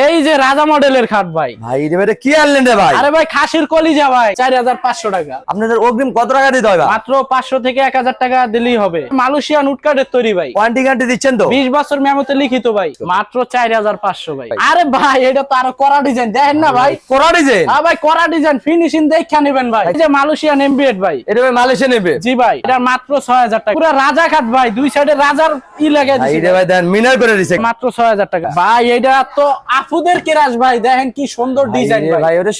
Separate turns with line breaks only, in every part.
এই যে রাজা মডেলের খাট ভাই।
ভাই ভাই, এটা কি আনলেন রে ভাই?
আরে ভাই খাসির কলিজা ভাই চার হাজার পাঁচশো টাকা।
আপনাদের অগ্রিম কত টাকা দিতে ভাই?
মাত্র পাঁচশো থেকে এক হাজার টাকা দিলেই হবে। মালয়েশিয়ান উটকাটের তৈরি ভাই।
কোয়ান্টি গ্যারান্টি দিচ্ছেন তো?
বিশ বছর মেমোতে লিখিত ভাই। মাত্র চার হাজার পাঁচশো ভাই। আরে ভাই এটা তো আরও করা ডিজাইন। দেখেন না ভাই।
কোরা ডিজাইন?
হ্যাঁ ভাই করা ডিজাইন। ফিনিশিং দেখা নেবেন ভাই। এই যে মালয়েশিয়ান এমবিএড ভাই।
এটা ভাই মালয়েশিয়া নেবে
জি ভাই এটা মাত্র ছয় হাজার টাকা। পুরো রাজা খাট ভাই দুই সাইডে রাজার ই লাগে
ভাই রে ভাই দেন মিনার করে দিছে।
মাত্র ছয় হাজার টাকা। ভাই এটা তো আফুদের কেরাস ভাই দেখেন কি সুন্দর ডিজাইন
ভাই। ওটা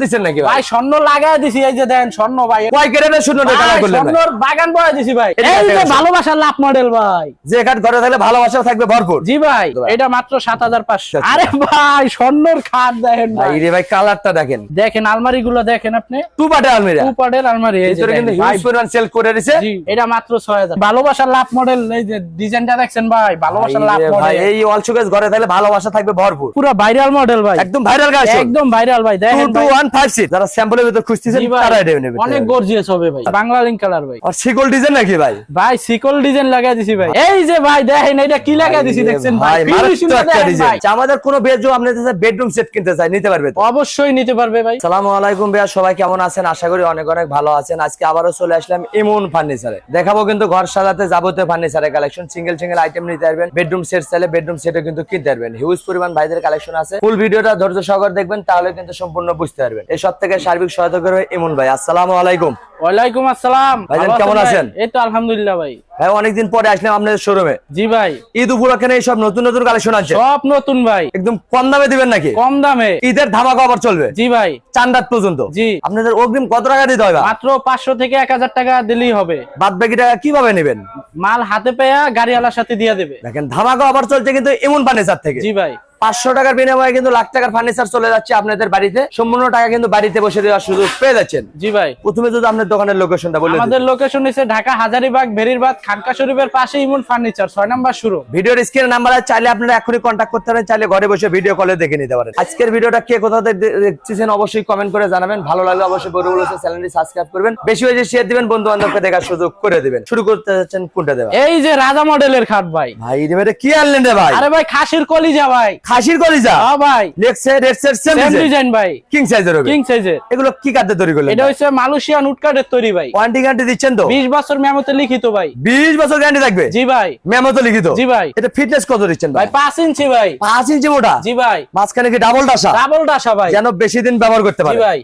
দিচ্ছেন নাকি ভাই?
স্বর্ণ লাগাই দিছি এই যে দেখেন স্বর্ণ ভাই।
কয় কালার করলেন
স্বর্ণর বাগান বয়ে দিছি ভাই। এই যে ভালোবাসার লাভ মডেল ভাই।
যে কাঠ ঘরে থাকলে ভালোবাসা থাকবে ভরপুর।
জি ভাই। এটা মাত্র সাত হাজার পাঁচশো।
আচ্ছা।
আরে ভাই স্বর্ণর খাট দেখেন
ভাই
ভাই।
রে ভাই কালারটা দেখেন।
দেখেন আলমারি গুলো দেখেন আপনি।
টু পাটে আলমিরা।
টু পার্টের আলমারি এই যে
কিন্তু হিউজ পরিমাণ সেল করে দিছে।
এটা মাত্র ছয় হাজার। ভালোবাসার লাভ মডেল এই যে ডিজাইনটা দেখছেন ভাই ভালোবাসার লাভ মডেল
এই অলসুকেস ঘরে থাকলে ভালোবাসা থাকবে ভরপুর।
পুরো ভাইরাল মডেল ভাই।
একদম ভাইরাল গাছ
একদম ভাইরাল ভাই দেখেন ভাই।
2256 যারা স্যাম্পলের ভিতর খুঁজতেছেন তারা এটা নেবে।
অনেক গর্জিয়াস হবে ভাই বাংলা লিঙ্ক কালার ভাই।
আর সিকল ডিজাইন নাকি ভাই?
ভাই সিকল ডিজাইন লাগাই দিছি ভাই। এই যে ভাই দেখেন এটা কি লাগাই দিছি দেখছেন ভাই?
ভাই
Finishing
মারাত্মক
টা
একটা
দেখেন
ডিজাইন
ভাই।
আমাদের কোনো বেজো আপনি বেডরুম সেট কিনতে চাই নিতে পারবে
অবশ্যই নিতে পারবে ভাই।
সালামু আলাইকুম ভাইয়া সবাই কেমন আছেন? আশা করি অনেক অনেক ভালো আছেন। আজকে আবারও চলে আসলাম ইমন ফার্নিচারে দেখাবো কিন্তু ঘর সাজাতে যাবতীয় ফার্নিচারের কালেকশন সিঙ্গেল সিঙ্গেল আইটেম নিতে পারবেন। বেডরুম সেট চাইলে বেডরুম সেটও কিন্তু কিনতে পারবেন। হিউজ পরিমাণ ভাইদের কালেকশন আছে। ফুল ভিডিওটা ধৈর্য সহকারে দেখবেন তাহলে কিন্তু সম্পূর্ণ বুঝতে পারবেন। এই সব থেকে সার্বিক সহায়তা করবে ইমন ভাই। আসসালামু আলাইকুম।
ওয়ালাইকুম আসসালাম।
ভাইজান, কেমন আছেন?
এই তো আলহামদুলিল্লাহ ভাই।
ভাই অনেকদিন পরে আসলাম আপনাদের শোরুমে
জি ভাই।
ঈদ উপলক্ষে এই সব নতুন নতুন কালেকশন আছে
সব নতুন ভাই।
একদম কম দামে দিবেন নাকি?
কম দামে।
ঈদের ধামাকা আবার চলবে।
জি ভাই।
চান রাত পর্যন্ত।
জি।
আপনাদের অগ্রিম কত টাকা দিতে হবে
মাত্র পাঁচশো থেকে এক হাজার টাকা দিলেই হবে।
বাদ বাকি টাকা কীভাবে নেবেন?
মাল হাতে পেয়া গাড়িওয়ালার সাথে দিয়ে দেবে।
দেখেন ধামাকা আবার চলছে কিন্তু এমন ফার্নিচার থেকে।
জি ভাই।
পাঁচশো টাকার বিনিময়ে কিন্তু লাখ টাকার ফার্নিচার চলে যাচ্ছে আপনাদের বাড়িতে। সম্পূর্ণ টাকা কিন্তু বাড়িতে বসে দেওয়ার সুযোগ পেয়ে যাচ্ছেন।
জি ভাই।
প্রথমে যদি আপনার দোকানের লোকেশনটা বলে
আমাদের লোকেশন হচ্ছে ঢাকা হাজারিবাগ ভেরিরবাগ খানকা শরীফের পাশে ইমন ফার্নিচার ছয় নাম্বার শুরু।
ভিডিওর স্ক্রিনে নাম্বার আছে চাইলে আপনারা এখনই কন্ট্যাক্ট করতে পারেন চাইলে ঘরে বসে ভিডিও কলে দেখে নিতে পারেন। আজকের ভিডিওটা কে কোথাও দেখতেছেন অবশ্যই কমেন্ট করে জানাবেন। ভালো লাগলে অবশ্যই বড় বড় চ্যানেলটি সাবস্ক্রাইব করবেন। বেশি বেশি শেয়ার দিবেন বন্ধু বান্ধবকে দেখার সুযোগ করে দিবেন। শুরু করতে যাচ্ছেন কোনটা দেওয়া
এই যে রাজা মডেলের খাট ভাই।
ভাই, এটা কি আনলেন রে ভাই?
আরে ভাই খাসির কলিজা ভাই।
খাসির কলিজা?
হ্যাঁ ভাই।
Leg side red side same
design ভাই।
কিং সাইজের হবে।
কিং সাইজের
এগুলো কি কাটতে তৈরি করলেন
এটা হচ্ছে মালয়েশিয়ান উটকাটের তৈরি ভাই।
ওয়ারেন্টি গ্যারান্টি দিচ্ছেন তো?
বিশ বছর মেমোতে লিখিত ভাই।
20 বছর গ্যারান্টি থাকবে?
জি ভাই।
মেমোতে লিখিত?
জি ভাই।
এটা ফিটনেস কত দিচ্ছেন
ভাই?
ভাই
পাঁচ ইঞ্চি ভাই।
5 ইঞ্চি মোটা?
জি ভাই।
মাঝখানে কি ডাবল ডাসা?
ডাবল ডাসা ভাই।
যেন বেশি দিন ব্যবহার করতে পারে।
জি ভাই।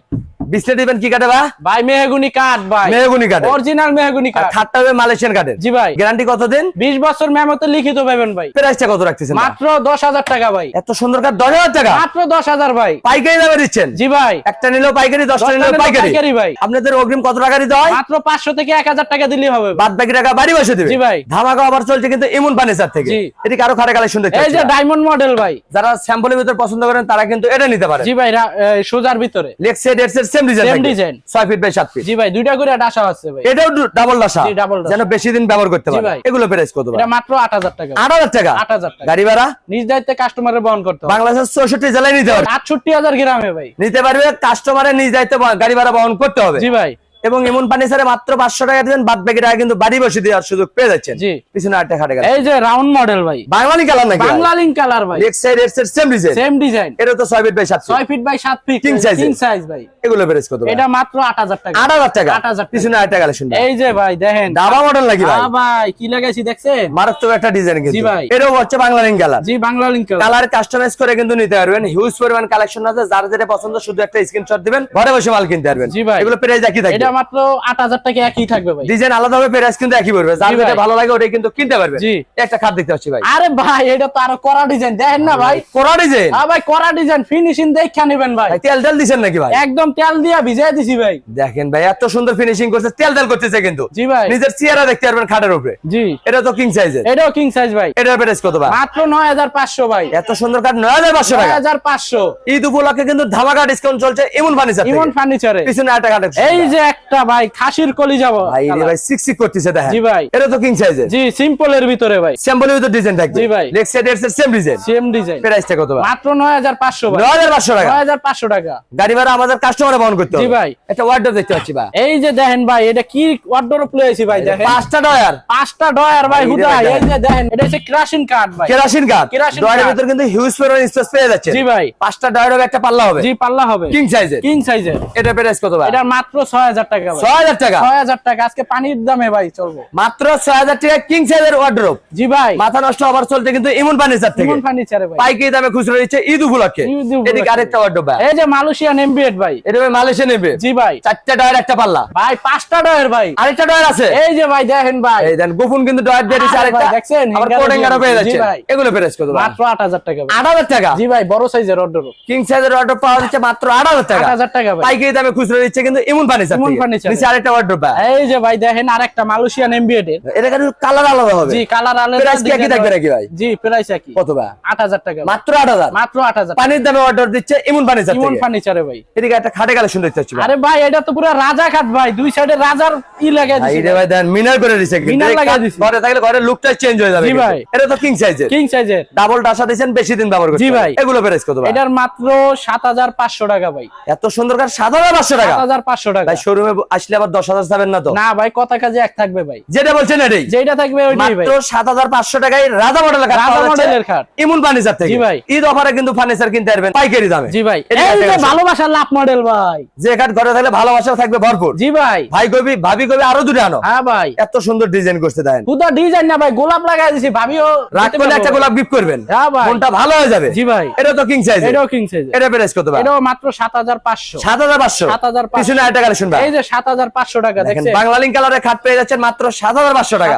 বিসলে দিবেন কি কাটে
ভাই? মেহগুনি কাঠ ভাই।
মেহগুনি কাঠে
অরিজিনাল মেহগুনি কাঠ।
খাটটা হবে মালয়েশিয়ান কাঠের।
জি ভাই।
গ্যারান্টি কত দিন?
বিশ বছর মেমোতে লিখিত পাবেন ভাই।
প্রাইসটা কত রাখতেছেন
মাত্র দশ হাজার টাকা ভাই।
এত সুন্দর কাঠ 10000 টাকা?
মাত্র দশ হাজার ভাই।
পাইকারি দামে দিচ্ছেন?
জি ভাই।
একটা নিলেও পাইকারি 10টা
দশটা
নিলেও পাইকারি।
পাইকারি ভাই।
আপনাদের অগ্রিম কত টাকা দিতে হয়?
মাত্র পাঁচশো থেকে এক হাজার টাকা দিলেই হবে।
বাদ বাকি টাকা বাড়ি বসে দিবে।
জি ভাই।
ধামাকা আবার চলছে কিন্তু ইমন ফার্নিচার থেকে। এটি কারও খারে কালেকশন দেখতে
এই যে ডায়মন্ড মডেল ভাই।
যারা স্যাম্পলের ভিতর পছন্দ করেন তারা কিন্তু এটা নিতে পারে।
জি ভাই সোজার ভিতরে।
লেগ সাইড এর design same design 6 feet by 7 feet
জি ভাই দুইটা করে ডাসা আছে ভাই।
এটাও ডাবল ডাসা।
জি, ডাবল ডাসা।
যেন বেশি দিন ব্যবহার করতে পারে। এগুলো প্রাইস কত ভাই?
এটা মাত্র আট হাজার টাকা।
8000 টাকা?
8000 টাকা।
গাড়ি ভাড়া?
নিজ দায়িত্বে কাস্টমারের বহন করতে হবে।
বাংলাদেশের 64 জেলায় নিতে
আটষট্টি হাজার গ্রামে ভাই।
নিতে পারবে কাস্টমারের নিজ দায়িত্বে গাড়ি ভাড়া বহন করতে হবে।
জি ভাই।
এবং ইমন ফার্নিচারে মাত্র 500 টাকা দিবেন বাদ বাকি টাকা কিন্তু বাড়ি বসে দেওয়ার সুযোগ পেয়ে যাচ্ছেন। পিছনে আটটা খাটে গেল
এই যে রাউন্ড মডেল ভাই।
বাঙালি কালার নাকি
বাংলা লিঙ্ক কালার ভাই।
লেগ সাইড এর সেম ডিজাইন
সেম ডিজাইন
এটা তো 6 ফিট বাই 7
ছয়
ফিট
ফিট বাই সাত ফিট
King size এর।
কিং সাইজ ভাই।
এগুলো প্রাইস কত
এটা মাত্র আট হাজার টাকা।
8000 টাকা।
8000 টাকা।
পিছনে আটটা কালেকশন
এই যে ভাই দেখেন।
ডাবা মডেল নাকি ভাই?
আ ভাই কি লাগাইছি দেখছেন?
মারাত্মক একটা ডিজাইন কিন্তু।
জি ভাই।
এটাও হচ্ছে বাংলা রিং কালার
জি বাংলা কালার
কালার কাস্টমাইজ করে কিন্তু নিতে পারবেন। হিউজ পরিমাণ কালেকশন আছে। যার যেটা পছন্দ শুধু একটা স্ক্রিনশট দিবেন। ঘরে বসে মাল কিনতে পারবেন।
জি ভাই।
এগুলো প্রাইস একই থাকবে।
এটা মাত্র আট হাজার টাকা একই থাকবে ভাই।
ডিজাইন আলাদা হবে প্রাইস কিন্তু একই পড়বে। যার যেটা ভালো লাগে ওটাই কিন্তু কিনতে পারবেন
জি।
একটা খাট দেখতে পাচ্ছি ভাই।
আরে ভাই এটা তো আরও করা ডিজাইন দেখেন না ভাই।
কোরা ডিজাইন?
হ্যাঁ ভাই করা ডিজাইন ফিনিশিং দেখা নেবেন ভাই।
তেল তেল দিছেন নাকি ভাই?
একদম তেল দিয়া ভিজাই দিছি ভাই।
দেখেন ভাই এত সুন্দর ফিনিশিং করছে তেল তেল করতেছে কিন্তু।
জি ভাই।
নিজের চেহারা দেখতে পারবেন খাটের উপরে।
জি।
এটা তো কিং সাইজের
এটাও কিং সাইজ ভাই।
এটার প্রাইস কত ভাই?
মাত্র নয় হাজার পাঁচশো ভাই।
এত সুন্দর কাঠ নয় হাজার পাঁচশো টাকা।
হাজার পাঁচশো।
ঈদ উপলক্ষে কিন্তু ধামাকা ডিসকাউন্ট চলছে এমন ফার্নিচার
ইমন ফার্নিচারে
পিছনে আটটা কাঠ
এই যে একটা ভাই খাসির কলি যাব।
ভাই ভাই করতেছে দেখেন।
জি ভাই।
এটা তো কিং সাইজের
জি সিম্পল এর ভিতরে ভাই।
স্যাম্পলের ভিতর ডিজাইন থাকবে।
জি ভাই।
লেগ সাইড এর সেম ডিজাইন
সেম ডিজাইন
প্রাইসটা কত ভাই?
মাত্র নয় হাজার পাঁচশো ভাই।
নয় হাজার পাঁচশো টাকা।
নয় হাজার পাঁচশো টাকা।
গাড়ি ভাড়া আমাদের কাস্টমারে বহন করতে হবে।
জি ভাই।
একটা ওয়ার্ডরোব দেখতে পাচ্ছি ভাই।
এই যে দেখেন ভাই এটা কি ওয়ার্ডরোব লয়েছি ভাই দেখেন।
পাঁচটা ডয়ার
পাঁচটা ডয়ার ভাই হুদা। এই যে দেখেন এটা হচ্ছে কার্ড ভাই।
কেরাসিন
কেরোসিন
ডয়ারের ভিতর কিন্তু হিউজ পরিমাণ স্পেস পেয়ে যাচ্ছে।
জি ভাই।
পাঁচটা ডয়ার হবে একটা পাল্লা হবে।
জি পাল্লা হবে।
কিং সাইজের
কিং সাইজের
এটা প্রাইস কত ভাই?
এটা মাত্র ছয় হাজার টাকা
ছয় হাজার টাকা?
ছয় হাজার টাকা। আজকে পানির দামে ভাই চলবো।
মাত্র ছয় হাজার টাকা কিং সাইজের ওয়ার্ডরোব
জি ভাই।
মাথা নষ্ট হবার চলতে কিন্তু ইমন ফার্নিচার থেকে।
ইমন ফার্নিচারে ভাই।
পাইকারি দামে খুচরো দিচ্ছে ঈদ উপলক্ষে। এদিকে আরেকটা ওয়ার্ডরোব ভাই।
এই যে মালয়েশিয়ান এমবিএড ভাই।
এটা ভাই মালয়েশিয়া নেবে
জি ভাই।
চারটা ডয়ার একটা পাল্লা।
ভাই পাঁচটা ডয়ার ভাই।
আরেকটা ডয়ার আছে?
এই যে ভাই দেখেন ভাই।
এই দেন গোপন কিন্তু ডয়ার দিয়ে দিচ্ছে আরেকটা।
দেখছেন?
আবার
হ্যাঙ্গারও
পেয়ে যাচ্ছে এগুলো প্রাইস কত
মাত্র আট হাজার টাকা ভাই।
আট হাজার টাকা?
জি ভাই বড় সাইজের অর্ডার
কিং সাইজের অর্ডার পাওয়া যাচ্ছে মাত্র আট হাজার টাকা।
আট হাজার টাকা ভাই।
পাইকারি দামে খুচরো দিচ্ছে কিন্তু ইমন ফার্নিচার থেকে।
ফার্নিচার।
নিচে আরেকটা ওয়ার্ডরোব
এই যে ভাই দেখেন আরেকটা মালয়েশিয়ান এমবিএড এর
এটা কিন্তু কালার আলাদা হবে।
জি কালার আলাদা
প্রাইস কি থাকবে নাকি ভাই?
জি প্রাইস একই।
কত ভাই?
আট হাজার টাকা।
মাত্র আট হাজার।
মাত্র আট হাজার।
পানির দামে অর্ডার দিচ্ছে ইমন ফার্নিচার
ইমন ফার্নিচারে ভাই।
এদিকে একটা খাটে কালেকশন দেখতে পাচ্ছি
আরে ভাই এটা তো পুরো রাজা খাট ভাই। দুই সাইডে রাজার ই লাগাই দিছে
এটা ভাই দেন মিনার করে দিছে
মিনার
এই
দিছে।
ঘরে থাকলে ঘরের লুকটা চেঞ্জ হয়ে যাবে
জি ভাই।
এটা তো কিং সাইজের
কিং সাইজের
ডাবল ডাসা দিয়েছেন বেশি দিন ব্যবহার করতে
জি ভাই।
এগুলো প্রাইস কত ভাই?
এটার মাত্র সাত হাজার পাঁচশো টাকা ভাই।
এত সুন্দর কার সাত হাজার পাঁচশো টাকা।
সাত হাজার পাঁচশো টাকা।
ভাই শোরুমে আসলে আবার দশ হাজার যাবেন না তো?
না ভাই কথা কাজে এক থাকবে ভাই।
যেটা বলছেন এটাই।
যেটা থাকবে ওইটাই ভাই।
মাত্র সাত হাজার পাঁচশো টাকায় রাজা মডেলের খাট
রাজা মডেলের খাট।
ইমন ফার্নিচার থেকে।
জি ভাই।
ঈদ অফারে কিন্তু ফার্নিচার কিনতে পারবেন পাইকারি দামে।
জি ভাই। ভালোবাসার লাভ মডেল ভাই।
যে খাট ঘরে থাকলে ভালোবাসা থাকবে ভরপুর।
জি ভাই।
ভাই কবি ভাবি কবি আরও দুটো আনো।
হ্যাঁ ভাই।
এত সুন্দর ডিজাইন করতে দেন।
ডিজাইন না ভাই গোলাপ লাগাই দিছি ভাবিও
রাগ
দিতে
একটা গোলাপ গিফট করবেন।
হ্যাঁ ভাই।
মনটা ভালো হয়ে যাবে।
জি ভাই।
এটা তো কিং সাইজ
এটাও কিং সাইজ
এটা প্রাইস কত ভাই?
এটাও মাত্র সাত হাজার পাঁচশো।
সাত হাজার পাঁচশো।
7,500
পিছনে একটা কালেকশন ভাই।
এই যে টাকা
দেখেন বাংলা খাট পেয়ে যাচ্ছেন মাত্র টাকা।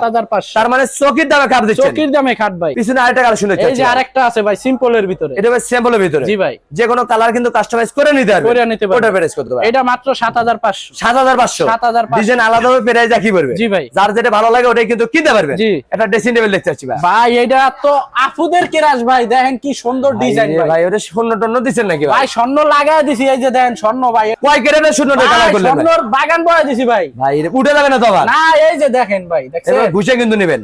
তার মানে চকির দামে খাট দিচ্ছেন।
চকির দামে খাট ভাই।
পিছনে আরেকটা কালেকশন দেখতে
এই যে আরেকটা আছে ভাই সিম্পলের ভিতরে।
এটা ভাই স্যাম্পলের ভিতরে।
জি ভাই।
যে কোনো কালার কিন্তু কাস্টমাইজ করে নিতে পারবে
করে নিতে পারবে।
ওটা প্রাইস কত ভাই?
এটা মাত্র সাত হাজার পাঁচশো।
সাত হাজার পাঁচশো।
7,500
ডিজাইন আলাদা প্রাইস একই পড়বে।
জি ভাই।
যার যেটা ভালো লাগে ওটাই কিন্তু কিনতে পারবে।
জি।
ড্রেসিং টেবিল দেখতে পাচ্ছি ভাই।
ভাই এটা তো আফুদের কেরাস ভাই। দেখেন কি সুন্দর ডিজাইন
ভাই। ওটা টন্য দিচ্ছেন নাকি ভাই?
ভাই স্বর্ণ লাগাই দিছি এই যে দেখেন স্বর্ণ ভাই।
কয় কেরেটের কালার করলেন
স্বর্ণর বাগান বয়ে দিছি ভাই।
ভাই উঠে যাবে না তো আবার?
না এই যে দেখেন ভাই
এবার ঘুষে কিন্তু নেবেন।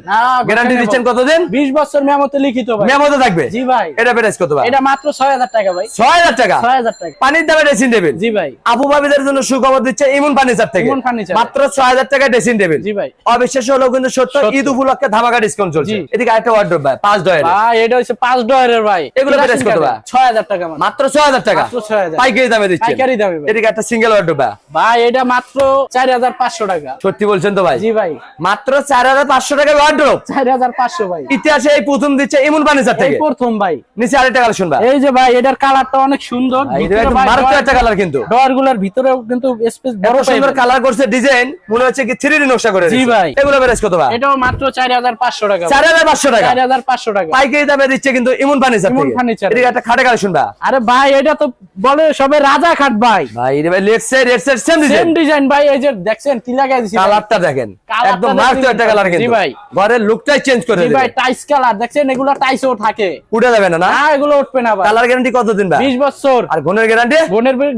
গ্যারান্টি দিচ্ছেন কতদিন?
বিশ বছর মেমতে লিখিত ভাই।
মেমোতে থাকবে?
জি ভাই।
এটা প্রাইস কত ভাই?
এটা মাত্র ছয় হাজার টাকা ভাই।
ছয় হাজার টাকা?
ছয় হাজার টাকা।
পানির দামে ড্রেসিং টেবিল
জি ভাই।
আবু ভাবিদের জন্য সুখবর দিচ্ছে ইমন ফার্নিচার থেকে।
ইমন ফার্নিচার।
মাত্র ছয় হাজার টাকা ড্রেসিং টেবিল
জি ভাই।
অবিশ্বাস হলেও কিন্তু সত্য। ঈদ উপলক্ষে ধামাকা ডিসকাউন্ট চলছে। এদিকে আরেকটা ওয়ার্ড্রোব ভাই পাঁচ ডয়ের
ভাই এটা হচ্ছে পাঁচ ডয়ারের ভাই।
এগুলো price কত ভাই?
ছয় হাজার টাকা মাত্র।
মাত্র ছয় হাজার টাকা।
মাত্র 6,000
পাইকারি দামে দিচ্ছে
পাইকারি দামে ভাই।
এদিকে একটা সিঙ্গেল ওয়ার্ড্রোব ভাই।
ভাই এটা মাত্র চার হাজার পাঁচশো টাকা।
সত্যি বলছেন তো ভাই?
জি ভাই।
মাত্র চার হাজার পাঁচশো টাকা ওয়ার্ড্রোব
চার হাজার পাঁচশো ভাই।
ইতিহাসে এই প্রথম দিচ্ছে ইমন ফার্নিচার থেকে?
প্রথম ভাই।
নিচে আরেকটা কালেকশন ভাই
এই যে ভাই এটার কালারটা অনেক সুন্দর।
এটা মারাত্মক একটা কালার কিন্তু।
ডয়ারগুলার ভিতরেও কিন্তু স্পেস
বড় সুন্দর কালার করছে ডিজাইন মনে হচ্ছে কি থ্রি নকশা করে
জি ভাই।
এগুলো বেরেস কত ভাই?
এটাও মাত্র চার হাজার পাঁচশো টাকা
চার হাজার পাঁচশো টাকা।
চার হাজার পাঁচশো টাকা।
পাইকারি দামে দিচ্ছে কিন্তু ইমন ফার্নিচার
ইমন ফার্নিচার।
এদিকে একটা খাটে কালেকশন ভাই
আরে ভাই এটা তো বলে সবে রাজা খাট ভাই।
ভাই রে ভাই side same
same
design
design ভাই এই যে দেখছেন কি লাগাই দিছি
কালারটা দেখেন। একদম একটা। কালার
জি
কিন্তু।
ভাই।
ঘরের লুকটাই চেঞ্জ করে
জি ভাই টাইস কালার। দেখছেন এগুলো টাইসও থাকে।
উঠে যাবে না না?
এগুলো উঠবে না ভাই।
কালার গ্যারান্টি কতদিন ভাই?
বিশ বছর।
আর গুণের গ্যারান্টি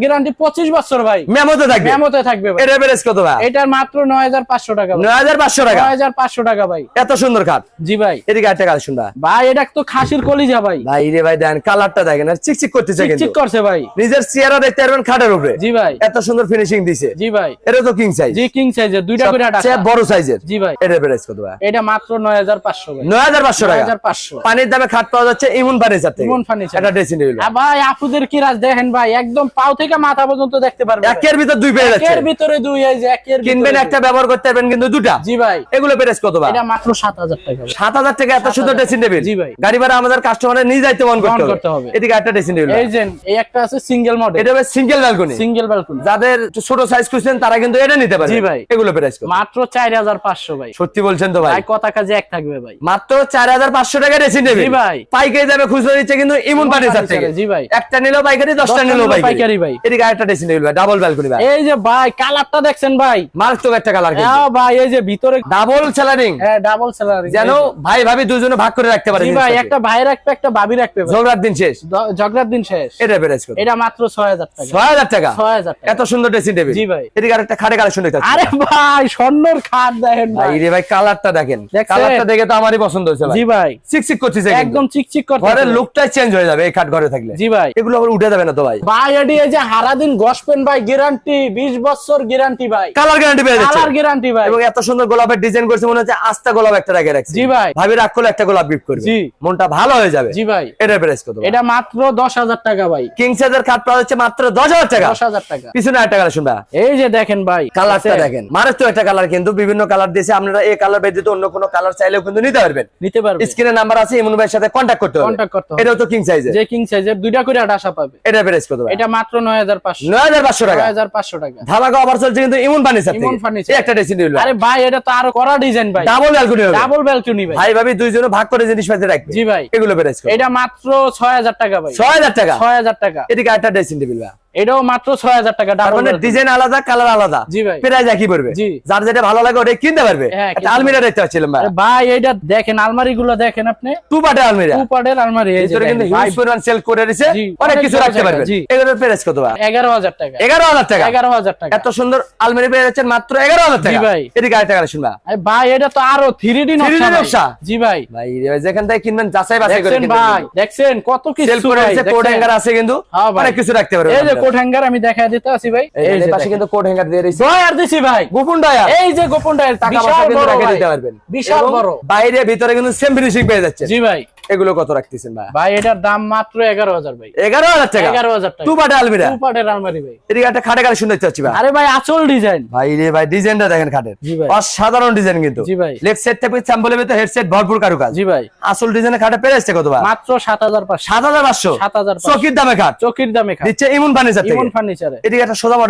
গ্যারান্টি পঁচিশ বছর ভাই।
মেমোতে থাকবে।
মেমোতে থাকবে ভাই।
এটা বেরেস কত ভাই?
এটার মাত্র নয় হাজার পাঁচশো টাকা ভাই।
নয় হাজার পাঁচশো টাকা।
নয় হাজার পাঁচশো টাকা ভাই।
এত সুন্দর খাট।
জি ভাই।
এদিকে একটা কালেকশন ভাই
ভাই এটা তো খাসির কলিজা ভাই।
ভাই রে ভাই দেন কালারটা দেখেন আর চিকচিক করতেছে কিন্তু।
চিকচিক করছে ভাই।
নিজের চেহারা দেখতে পারবেন খাটের উপরে।
জি ভাই।
এত সুন্দর ফিনিশিং দিছে।
জি ভাই।
এটা তো কিং সাইজ
জি কিং সাইজের দুইটা করে টাকা
বড় সাইজের
জি ভাই।
এটা প্রাইস কত ভাই?
এটা মাত্র নয় হাজার পাঁচশো ভাই।
নয় হাজার পাঁচশো
নয়
টাকা
হাজার পাঁচশো।
পানির দামে খাট পাওয়া যাচ্ছে ইমন ফার্নিচার থেকে।
ইমন ফার্নিচার।
একটা ড্রেসিং টেবিল
ভাই আপুদের কি রাজ দেখেন ভাই একদম পাও থেকে মাথা পর্যন্ত দেখতে পারবেন।
একের ভিতর দুই পেয়ে যাচ্ছে।
একের ভিতরে দুই এই যে একের
কিনবেন একটা ব্যবহার করতে পারবেন কিন্তু দুটা।
জি ভাই।
এগুলো প্রাইস কত ভাই?
এটা মাত্র সাত হাজার টাকা ভাই।
সাত হাজার টাকা এত সুন্দর ড্রেসিং টেবিল
জি ভাই।
গাড়ি ভাড়া আমাদের কাস্টমারের নিজ দায়িত্ব বহন
বহন
করতে হবে। এদিকে একটা ড্রেসিং টেবিল
এই যে এই একটা আছে সিঙ্গেল মডেল
এটা হবে সিঙ্গেল ব্যালকনি
সিঙ্গেল ব্যালকনি
যাদের ছোট সাইজ খুঁজছেন তারা কিন্তু এটা নিতে পারে
জি ভাই।
এগুলো প্রাইস
মাত্র চার হাজার পাঁচশো ভাই।
সত্যি বলছেন তো ভাই।
ভাই কথা কাজে এক থাকবে ভাই।
মাত্র চার হাজার পাঁচশো টাকা ড্রেসিং টেবিল
জি ভাই।
পাইকারি দামে খুচরো দিচ্ছে কিন্তু ইমন ফার্নিচার থেকে।
জি ভাই।
একটা নিলেও পাইকারি দশটা
দশটা
নিলেও
নিলেও
পাইকারি।
ভাই।
এদিকে আরেকটা ড্রেসিং টেবিল ভাই ডাবল ব্যালকনি ভাই।
এই যে ভাই কালারটা দেখছেন ভাই?
মারাত্মক একটা কালার কিন্তু।
হ্যাঁ ভাই এই যে ভিতরে
ডাবল সেলারিং
হ্যাঁ ডাবল স্যালারি
যেন ভাই ভাবি দুজনে ভাগ করে রাখতে পারে
জি ভাই একটা ভাই রাখবে একটা ভাবি রাখবে
ঝগড়ার দিন শেষ।
ঝগড়ার দিন শেষ।
এটা প্রাইস
এটা মাত্র ছয় হাজার টাকা।
ছয় হাজার টাকা?
ছয় হাজার টাকা।
এত সুন্দর ড্রেসিং টেবিল
জি ভাই।
এদিকে আরেকটা খাটে কালেকশন দেখতে
আরে ভাই স্বর্ণর খাট দেখেন
ভাই।
ভাই
রে ভাই কালারটা দেখেন। কালারটা দেখে তো আমারই পছন্দ হয়েছে
জি ভাই।
চিকচিক করতেছে
একদম
একদম
চিকচিক করতে
ঘরের লুকটাই চেঞ্জ হয়ে যাবে এই খাট ঘরে থাকলে।
জি ভাই।
এগুলো আবার উঠে যাবে না তো ভাই।
ভাই এডি এই যে হারাদিন গসপেন ভাই গ্যারান্টি 20 বছর গ্যারান্টি ভাই।
কালার গ্যারান্টি পেয়ে যাচ্ছে।
কালার গ্যারান্টি ভাই।
এবং এত সুন্দর গোলাপের ডিজাইন করছে মনে হচ্ছে আস্তা গোলাপ একটা রেখে রাখছে।
জি ভাই।
ভাবি রাগ করলে একটা গোলাপ গিফট করবে।
জি।
মনটা ভালো হয়ে যাবে।
জি ভাই।
এটার প্রাইস কত
এটা মাত্র 10000 টাকা ভাই।
কিং সাইজের খাট পাওয়া যাচ্ছে মাত্র দশ হাজার টাকা।
10000 টাকা।
পিছনে একটা কালার শুনবা
এই যে দেখেন ভাই
কালারটা? দেখেন। মারাত্মক একটা কালার কিন্তু বিভিন্ন কালার দিয়েছে। আপনারা এই কালার ব্যতীত অন্য কোনো কালার চাইলেও কিন্তু নিতে পারবেন।
নিতে পারবে
স্ক্রিনে নাম্বার আছে ইমন ভাইয়ের সাথে কন্ট্যাক্ট করতে হবে।
Contact করতে হবে।
এটাও তো কিং সাইজের
যে কিং সাইজের দুইটা করে আশা পাবে।
এটার প্রাইস কত ভাই?
এটা মাত্র 9500
নয় হাজার পাঁচশো টাকা।
9500 টাকা।
ধামাকা অফার চলছে কিন্তু ইমন ফার্নিচার
ইমন ফার্নিচার।
একটা ড্রেসিং টেবিল
আরে ভাই এটা তো আরও করা ডিজাইন ভাই।
ডাবল ব্যালকনি হবে।
ডাবল ব্যালকনি ভাই।
ভাই ভাবি দুইজনে ভাগ করে জিনিস পাইতে রাখবে।
জি ভাই।
এগুলো প্রাইস কত?
এটা মাত্র 6000 টাকা ভাই।
ছয় হাজার টাকা?
6000 টাকা।
এদিকে একটা ড্রেসিং টেবিল ভাই।
এটাও মাত্র 6000 টাকা ডাবল
মানে ডিজাইন আলাদা কালার আলাদা।
জি ভাই।
একই পড়বে। যার যেটা ভালো লাগে কিনতে পারবে।
হ্যাঁ,
আলমিরা দেখতে পাচ্ছিলাম ভাই
ভাই এটা দেখেন আলমারি গুলো দেখেন আপনি।
টু পার্টের আলমিরা।
টু পার্টের আলমারি
ভিতরে কিন্তু হিউজ পরিমাণ সেল করে
জি,
অনেক কিছু রাখতে পারবে এগুলোর প্রাইস কত ভাই
11000 টাকা।
এগারো হাজার টাকা।
11000 টাকা।
এত সুন্দর আলমারি পেয়ে যাচ্ছেন মাত্র এগারো হাজার টাকা।
জি ভাই।
কালেকশন ভাই
ভাই এটা তো আরও 3D
3D
নকশা? জি ভাই।
ভাই যেখান থেকে কিনবেন যাচাই বাছাই করে
দেখছেন ভাই দেখছেন কত কিছু
সেল করে দিচ্ছে কোড? হ্যাঙ্গার আছে কিন্তু।
হ্যাঁ
অনেক কিছু রাখতে পারবে
কোট হ্যাঙ্গার আমি দেখাই দিতে আছি ভাই।
এই পাশে কিন্তু কোড হ্যাঙ্গার দিয়ে দিয়েছে
ড্রয়ার দিছি ভাই।
গোপন ডায়ার।
এই যে গোপন
টাকা পয়সা কিন্তু রেখে দিতে পারবেন।
বিশাল বড়।
বাইরে ভিতরে কিন্তু সেম ফিনিশিং পেয়ে যাচ্ছে
জি ভাই।
এগুলো কত রাখতেছেন ভাই?
ভাই এটার দাম মাত্র 11000 ভাই।
এগারো হাজার টাকা?
11000 টাকা।
টু পার্টের আলমিরা
টু পার্টের আলমারি ভাই।
এদিকে একটা খাটে কালেকশন দেখতে পাচ্ছি ভাই।
আরে ভাই আচল ডিজাইন
ভাই রে ভাই ডিজাইনটা দেখেন খাটের।
জি ভাই।
অসাধারণ ডিজাইন কিন্তু।
জি ভাই।
লেগ সেট থেকে স্যাম্পলের ভিতরে হেডসেট ভরপুর কারুকাজ।
জি ভাই।
আসল ডিজাইনের খাটে পেরেছে কত ভাই?
মাত্র 7500
সাত হাজার পাঁচশো।
7500
চকির দামে খাট।
চকির দামে খা
দিচ্ছে ইমন ফার্নিচার থেকে?
ইমন ফার্নিচারে।
এদিকে একটা সোজা ভাই?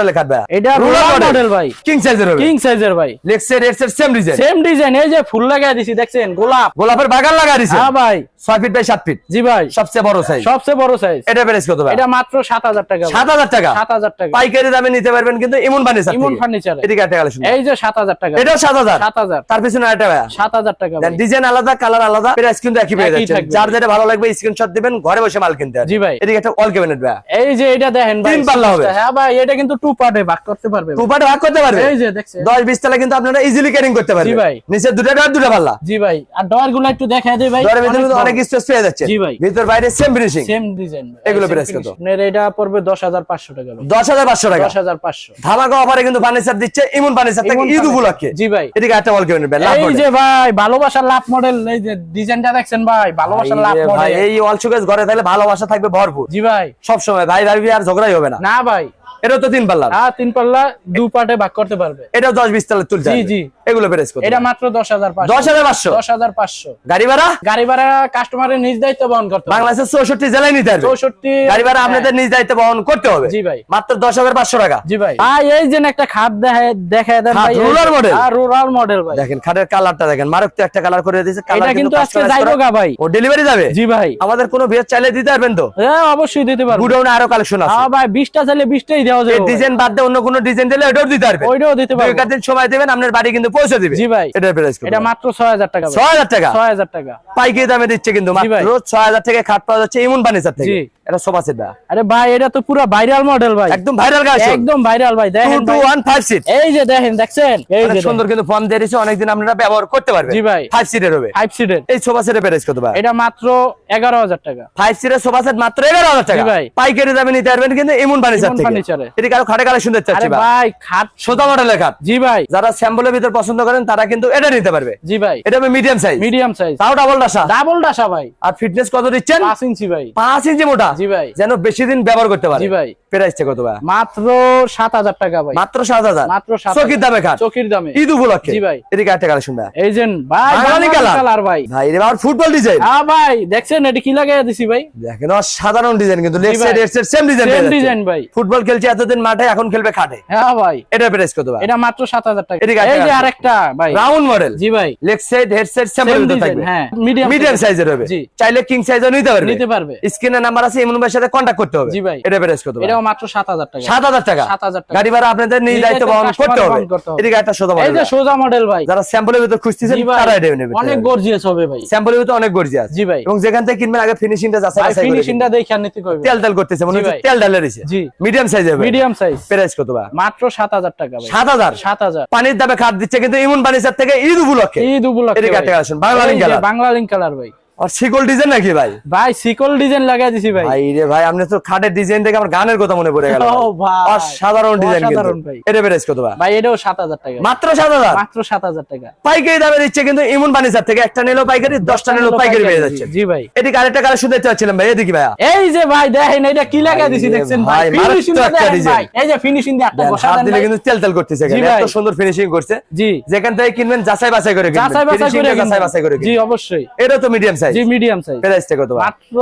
এটা রোলার মডেল ভাই।
কিং সাইজের হবে।
কিং সাইজের ভাই।
Leg set headset same design
same design এই যে ফুল লাগাই দিছি দেখছেন? গোলাপ।
গোলাপের বাগান লাগা দিছে।
হ্যাঁ ভাই।
ছয় ফিট বাই সাত ফিট
জি ভাই।
সবচেয়ে বড় সাইজ
সবচেয়ে বড় সাইজ
এটা প্রাইস কত ভাই?
এটা মাত্র 7000 টাকা ভাই।
সাত হাজার টাকা?
7000 টাকা।
পাইকারি দামে নিতে পারবেন কিন্তু ইমন ফার্নিচার
ইমন ফার্নিচারে
এদিকে একটা কালেকশন
এই যে 7000 টাকা।
এটাও সাত হাজার?
7000
তার পিছনে ভাই।
7000 টাকা
ডিজাইন আলাদা কালার আলাদা। প্রাইস কিন্তু একই পেয়ে যাচ্ছে যার যেটা ভালো লাগবে স্ক্রিনশট দিবেন ঘরে বসে মাল কিনতে
জি ভাই।
এদিকে একটা অল ক্যাবিনেট ভাই।
এই যে এটা দেখেন
তিন পাল্লা হবে।
হ্যাঁ ভাই এটা কিন্তু টু পার্টে ভাগ করতে পারবে ভাই।
টুপাটে ভাগ করতে পারবে?
এই যে দেখছেন।
দশ বিশ তলা কিন্তু আপনারা ইজিলি ক্যারিং করতে পারবেন
জি ভাই।
নিচে দুটা দুটা পাল্লা।
জি ভাই। আর ডয়ারগুলো একটু দেখায় দেই ভাই।
ভিতরে অনেক স্পেস পেয়ে যাচ্ছে।
জি ভাই।
ভিতর বাইরে সেম ফিনিশিং
সেম ডিজাইন
এগুলো price কত?
আপনার এটা পড়বে 10500 টাকা ভাই।
দশ হাজার পাঁচশো টাকা।
10500
ধামাকা অফারে কিন্তু ফার্নিচার দিচ্ছে ইমন ফার্নিচার থেকে
ইমন
ঈদ উপলক্ষে।
জি ভাই।
এদিকে একটা ভাই
এই যে ভাই ভালোবাসার লাভ মডেল এই যে ডিজাইনটা দেখছেন ভাই ভালোবাসার লাভ
ভাই
মডেল
এই অল সুকেস ঘরে থাকলে ভালোবাসা থাকবে ভরপুর।
জি ভাই।
সব সময় ভাই ভাবি আর ঝগড়াই হবে না।
না ভাই।
এটাও তো তিন পাল্লা।
হ্যাঁ তিন পাল্লা দু পার্টে ভাগ করতে পারবে।
এটাও দশ বিশ তলা তুলতে
জি, জি।
এগুলো প্রেস করতে
এটা মাত্র দশ হাজার
দশ হাজার পাঁচশো?
দশ হাজার পাঁচশো।
গাড়ি ভাড়া?
গাড়ি ভাড়া কাস্টমারের নিজ দায়িত্ব বহন করতে হবে।
বাংলাদেশের চৌষট্টি জেলায় নিতে হবে
চৌষট্টি
গাড়ি ভাড়া আপনাদের নিজ দায়িত্ব বহন করতে হবে।
জি ভাই।
মাত্র দশ হাজার পাঁচশো টাকা।
জি ভাই। ভাই এই যে একটা খাট দেখায় দেখায় দেন ভাই
rural model?
আর রুরাল মডেল ভাই।
দেখেন খাটের কালারটা দেখেন। মারক তো একটা কালার করে দিয়েছে। কালার
এটা কিন্তু আজকে যাইবো গা ভাই।
ও ডেলিভারি যাবে?
জি ভাই।
আমাদের কোনো বিয়ের চাইলে দিতে পারবেন তো?
হ্যাঁ অবশ্যই দিতে পারব।
গুডাউনে আরও কালেকশন আছে।
হ্যাঁ ভাই বিশটা চাইলে বিশটাই দেওয়া যাবে
ডিজাইন বাদ দিয়ে অন্য কোনো ডিজাইন দিলে ওটাও দিতে পারবেন
ওইটাও দিতে
দুই
পারব
দিন সময় দেবেন আপনার বাড়ি কিন্তু পৌঁছে দিবে।
জি ভাই।
এটার প্রাইস
এটা মাত্র ছয় হাজার টাকা ভাই।
ছয় হাজার টাকা?
ছয় হাজার টাকা।
পাইকারি দামে দিচ্ছে কিন্তু মাত্র ছয় হাজার টাকা খাট পাওয়া যাচ্ছে ইমন ফার্নিচার থেকে। এটা সোফা সেট
আরে ভাই এটা তো পুরো ভাইরাল মডেল ভাই।
একদম ভাইরাল গাছ
একদম ভাইরাল ভাই দেখেন
টু
ভাই।
ওয়ান ফাইভ সিট
এই যে দেখেন দেখছেন? এই যে
সুন্দর কিন্তু ফর্ম দিয়ে দিয়েছে অনেকদিন আপনারা ব্যবহার করতে পারবেন।
জি ভাই।
সিটের হবে।
সিটের
এই সোফা সেটের প্রাইস কত ভাই?
এটা মাত্র এগারো হাজার টাকা।
ফাইভ সিটের সোফা সেট মাত্র এগারো হাজার টাকা।
ভাই।
পাইকারি দামে নিতে পারবেন কিন্তু ইমন ফার্নিচার
ইমন
থেকে।
ফার্নিচারে।
এদিকে আরও খাটে কালেকশন দেখতে চাচ্ছি ভাই।
ভাই খাট
সোজা মডেলের খাট
জি ভাই।
যারা স্যাম্পলের ভিতর পছন্দ করেন তারা কিন্তু এটা নিতে পারবে।
জি ভাই।
এটা মিডিয়াম সাইজ
মিডিয়াম সাইজ
তাও ডাবল ডাসা।
ডাবল ডাসা ভাই।
আর ফিটনেস কত দিচ্ছেন?
পাঁচ ইঞ্চি ভাই।
পাঁচ ইঞ্চি মোটা।
জি ভাই।
যেন বেশি দিন ব্যবহার করতে পারে।
জি ভাই।
প্রাইসটা কত ভাই?
মাত্র সাত হাজার টাকা ভাই।
মাত্র সাত হাজার।
মাত্র সাত
চকির দামে খাট।
চকির দামে।
ঈদ উপলক্ষে।
জি ভাই।
এদিকে একটা কালেকশন ভাই।
এই যে ভাই
বাঙালি
বাঙালি
কালার।
কালার ভাই।
ভাই রে আবার ফুটবল ডিজাইন
হ্যাঁ ভাই দেখছেন এটা কি দিছি ভাই?
দেখেন সাধারণ ডিজাইন কিন্তু। Left side right same design
same design ভাই।
ফুটবল খেলছে এতদিন মাঠে এখন খেলবে খাটে।
হ্যাঁ ভাই।
এটা প্রাইস কত ভাই?
এটা মাত্র সাত হাজার টাকা। এই যে আরেকটা ভাই।
রাউন্ড মডেল
জি ভাই।
লেফট সাইড হেড সাইড থাকবে।
হ্যাঁ, medium
মিডিয়াম সাইজের হবে।
জি।
চাইলে কিং সাইজও নিতে পারবে।
নিতে পারবে।
স্ক্রিনে নাম্বার আছে ইমন ভাইয়ের সাথে কন্টাক্ট করতে হবে।
জি ভাই।
এটা প্রাইস কত ভাই?
এটাও মাত্র সাত হাজার টাকা।
সাত হাজার টাকা?
7,000 টাকা।
গাড়ি ভাড়া আপনাদের নিজ দায়িত্ব বহন করতে হবে। এদিকে একটা সোজা
এই যে সোজা মডেল ভাই।
যারা স্যাম্পলের ভিতর খুঁজতেছেন তারা এটা নেবে।
অনেক গর্জিয়াস হবে ভাই।
স্যাম্পলের ভিতর অনেক গর্জিয়াস
জি ভাই।
এবং যেখান থেকে কিনবেন আগে ফিনিশিংটা যাচাই করে
ফিনিশিংটা দেখে নিতে কইবে
তেল তেল করতেছে মনে হচ্ছে তেল দিছে
জি।
মিডিয়াম সাইজের
মিডিয়াম সাইজ
প্রাইস কত ভাই?
মাত্র সাত হাজার টাকা ভাই।
সাত হাজার?
সাত হাজার।
পানির দামে খাট দিচ্ছে কিন্তু ইমন বানিসার থেকে ঈদ উপলক্ষে।
ঈদ উপলক্ষে।
আসুন, বাংলা link
বাংলা কালার ভাই।
আর শিকল ডিজাইন নাকি ভাই?
ভাই সিকল ডিজাইন লাগাই দিছি ভাই।
ভাই রে ভাই আপনি তো খাটের ডিজাইন দেখে আমার গানের কথা মনে পড়ে গেল
ও ভাই।
অসাধারণ ডিজাইন
ভাই।
এটা প্রাইস কত ভাই?
ভাই এটাও সাত হাজার টাকা।
মাত্র সাত হাজার?
মাত্র সাত হাজার টাকা।
পাইকারি দামে দিচ্ছে কিন্তু ইমন থেকে একটা নিলেও পাইকারি দশটা নিলেও পাইকারি পেয়ে যাচ্ছে
জি ভাই।
এদিকে আরেকটা কালেকশন দেখতে পাচ্ছিলাম ভাই এদিকে ভাইয়া।
এই যে ভাই দেখেন এটা কি লাগাই দিছি দেখছেন
ভাই,
ভাই? ফিনিশিং। ভাই। এই যে ফিনিশিং দিয়ে একটা বসা দেন
দিলে
ভাই।
কিন্তু তেল তেল করতেছে এখানে। এত সুন্দর ফিনিশিং করছে।
জি।
যেখান থেকে কিনবেন যাচাই বাছাই করে কিনবেন।
যাচাই বাছাই করে
যাচাই বাছাই করে
জি অবশ্যই।
এটা তো মিডিয়াম সাইজ
জি মিডিয়াম সাইজ
প্রাইসটা কত
মাত্র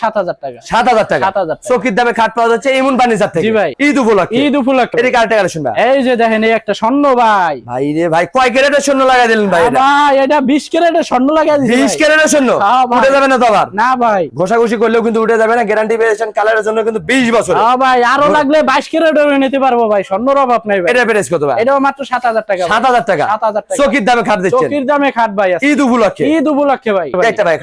সাত হাজার টাকা।
সাত হাজার টাকা।
7,000
চকির দামে খাট পাওয়া যাচ্ছে ইমন ফার্নিচার থেকে।
জি ভাই।
ঈদ উপলক্ষে।
ঈদ উপলক্ষে।
এদিকে আরেকটা কালেকশন ভাই?
এই যে দেখেন এই একটা স্বর্ণ ভাই।
ভাই রে ভাই কয় ক্যারেটের শূন্য লাগাই দিলেন ভাই এটা?
ভাই এটা বিশ ক্যারেটের স্বর্ণ লাগাই দিছি
বিশ ক্যারেটের শূন্য
হ্যাঁ
উঠে যাবে না তো আবার?
না ভাই।
ঘষাঘষি করলেও কিন্তু উঠে যাবে না। গ্যারান্টি কালারের জন্য কিন্তু বিশ বছর
হ্যাঁ ভাই আরও লাগলে বাইশ ক্যারেটের নিতে পারব ভাই। স্বর্ণর অভাব নাই ভাই।
এটা প্রাইস কত ভাই?
এটাও মাত্র সাত হাজার টাকা ভাই।
সাত হাজার টাকা।
7,000 টাকা।
চকির দামে খাট দিচ্ছেন।
চকির দামে খাট ভাই আছে।
ঈদ উপলক্ষে।
ঈদ উপলক্ষে ভাই।
একটা ভাই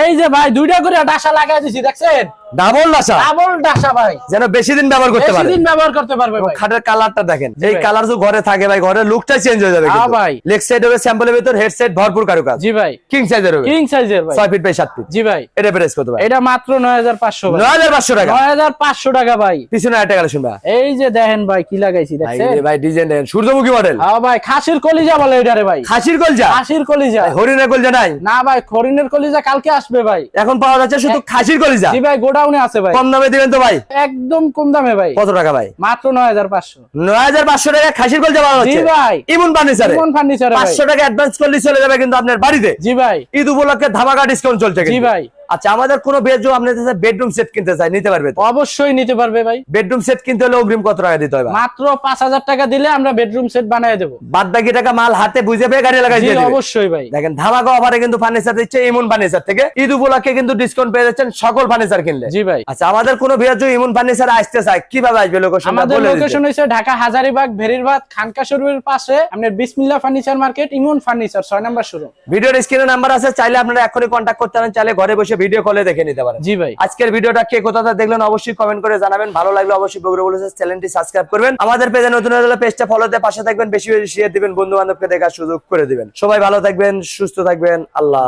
এই যে ভাই দুইটা করে ডাসা লাগাই দিছি দেখছেন?
ডাবল নাসা
ডাবল ডাসা ভাই।
যেন বেশি দিন ব্যবহার করতে
বেশি
পারে।
দিন ব্যবহার করতে পারবে ভাই।
খাটের কালারটা দেখেন। এই কালার যদি ঘরে থাকে ভাই ঘরের লুকটা চেঞ্জ হয়ে যাবে
ভাই।
লেগ সাইড হবে স্যাম্পলের ভিতর হেড সাইড ভরপুর কারুকাজ।
জি ভাই।
কিং সাইজের হবে।
কিং সাইজের ভাই।
ছয় ফিট বাই সাত ফিট
জি ভাই।
এটা প্রাইস কত ভাই?
এটা মাত্র নয় হাজার পাঁচশো ভাই।
নয় হাজার পাঁচশো টাকা।
নয় হাজার পাঁচশো টাকা ভাই।
পিছনে একটা কালেকশন ভাই।
এই যে দেখেন ভাই কি লাগাইছি দেখছেন?
ভাই ডিজাইন দেখেন। সূর্যমুখী মডেল
হ্যাঁ ভাই খাসির কলিজা বলে এটারে ভাই।
খাসির কলজা?
খাসির কলিজা।
হরিণের কলজা নাই?
না ভাই খরিনের কলিজা কালকে আসবে ভাই।
এখন পাওয়া যাচ্ছে শুধু খাসির কলিজা।
জি ভাই গোডাউনে আছে ভাই।
কম দামে দিবেন তো ভাই?
একদম কম দামে ভাই।
কত টাকা ভাই?
মাত্র নয় হাজার পাঁচশো।
নয় হাজার পাঁচশো টাকা খাসির কলজা যাওয়া
জি ভাই।
ইমন ফার্নিচার।
ইমন ফার্নিচার
পাঁচশো টাকা অ্যাডভান্স করলে চলে যাবে কিন্তু আপনার বাড়িতে।
জি ভাই।
ঈদ উপলক্ষে ধামাকা ডিসকাউন্ট চলছে
জি ভাই।
আচ্ছা আমাদের কোনো বেডরুম আপনি বেডরুম সেট কিনতে চাই নিতে পারবে
অবশ্যই নিতে পারবে ভাই।
বেডরুম সেট কিনতে হলে অগ্রিম কত টাকা দিতে হবে?
মাত্র পাঁচ হাজার টাকা দিলে আমরা বেডরুম সেট বানিয়ে দেবো।
বাদ বাকি টাকা মাল হাতে বুঝে পেয়ে গাড়ি লাগাই দিয়ে
অবশ্যই ভাই।
দেখেন ধামাকা অফারে কিন্তু ফার্নিচার দিচ্ছে ইমন ফার্নিচার থেকে। ঈদ উপলক্ষে কিন্তু ডিসকাউন্ট পেয়ে যাচ্ছেন সকল ফার্নিচার কিনলে।
জি ভাই।
আচ্ছা আমাদের কোনো বিরাজ ইমন ফার্নিচার আসতে চায় কীভাবে আসবে লোকেশন
আমাদের লোকেশন হচ্ছে ঢাকা হাজারিবাগ ভেরিরবাদ খানকা শোরুমের পাশে। আপনার Bismillah furniture market Emon furniture ছয় নাম্বার শোরুম
ভিডিওর স্ক্রিনে নাম্বার আছে চাইলে আপনারা এখনই কন্ট্যাক্ট করতে পারেন চাইলে ঘরে বসে ভিডিও কলে দেখে নিতে পারেন।
জি ভাই।
আজকের ভিডিওটা কে কোথাতে দেখলেন অবশ্যই কমেন্ট করে জানাবেন। ভালো লাগলে অবশ্যই বগুড়া চ্যানেলটি সাবস্ক্রাইব করবেন। আমাদের পেজে নতুন হলে পেজটা ফলোতে পাশে থাকবেন বেশি বেশি শেয়ার দিবেন বন্ধু বান্ধবকে দেখার সুযোগ করে দিবেন। সবাই ভালো থাকবেন সুস্থ থাকবেন আল্লাহ।